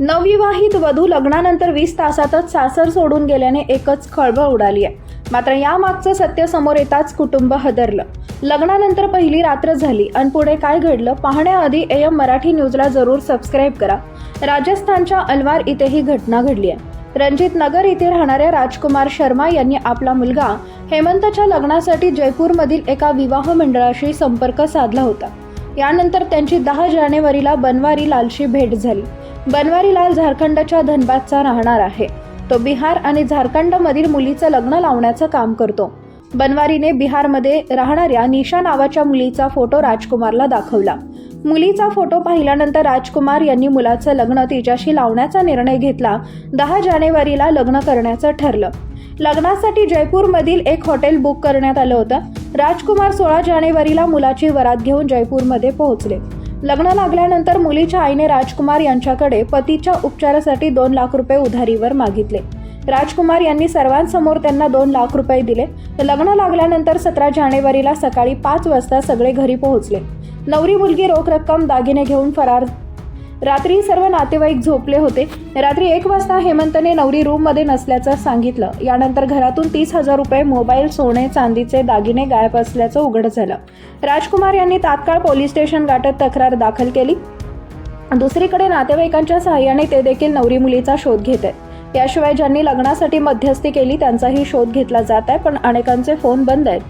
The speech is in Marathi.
नवविवाहित वधू लग्नानंतर वीस तासातच सासर सोडून गेल्याने एकच खळबळ उडाली आहे. मात्र यामागचं सत्य समोर येताच कुटुंब हदरलं. लग्नानंतर पहिली रात्र झाली आणि पुढे काय घडलं पाहण्याआधी एम मराठी न्यूजला जरूर सबस्क्राईब करा. राजस्थानच्या अलवार इथे ही घटना घडली आहे. रणजित नगर येथे राहणाऱ्या राजकुमार शर्मा यांनी आपला मुलगा हेमंतच्या लग्नासाठी जयपूरमधील एका विवाह मंडळाशी संपर्क साधला होता. यानंतर त्यांची दहा जानेवारीला बनवारी लालशी भेट झाली. बनवारीलाल झारखंडच्या धनबादचा राहणार आहे. तो बिहार आणि झारखंडमधील मुलीचं लग्न लावण्याचं काम करतो. बनवारीने बिहारमध्ये राहणाऱ्या निशा नावाच्या मुलीचा फोटो राजकुमारला दाखवला. मुलीचा फोटो पाहिल्यानंतर राजकुमार यांनी मुलाचं लग्न तिच्याशी लावण्याचा निर्णय घेतला. दहा जानेवारीला लग्न करण्याचं ठरलं. लग्नासाठी जयपूरमधील एक हॉटेल बुक करण्यात आलं होतं. राजकुमार सोळा जानेवारीला मुलाची वरात घेऊन जयपूरमध्ये पोहोचले. लग्न लागल्यानंतर मुलीच्या आईने राजकुमार यांच्याकडे पतीच्या उपचारासाठी दोन लाख रुपये उधारीवर मागितले. राजकुमार यांनी सर्वांसमोर त्यांना दोन लाख रुपये दिले. लग्न लागल्यानंतर सतरा जानेवारीला सकाळी पाच वाजता सगळे घरी पोहोचले. नवरी मुलगी रोख रक्कम दागिने घेऊन फरार रात्री सर्व नातेवाईक झोपले होते. रात्री एक वाजता हेमंतने नवरी रूममध्ये नसल्याचं सांगितलं. यानंतर घरातून तीस हजार रुपये मोबाईल सोने चांदीचे दागिने गायब असल्याचं उघड झालं. राजकुमार यांनी तात्काळ पोलीस स्टेशन गाठत तक्रार दाखल केली. दुसरीकडे नातेवाईकांच्या सहाय्याने ते देखील नवरी मुलीचा शोध घेत. आहेत याशिवाय ज्यांनी लग्नासाठी मध्यस्थी केली त्यांचाही शोध घेतला जात आहे पण अनेकांचे फोन बंद आहेत.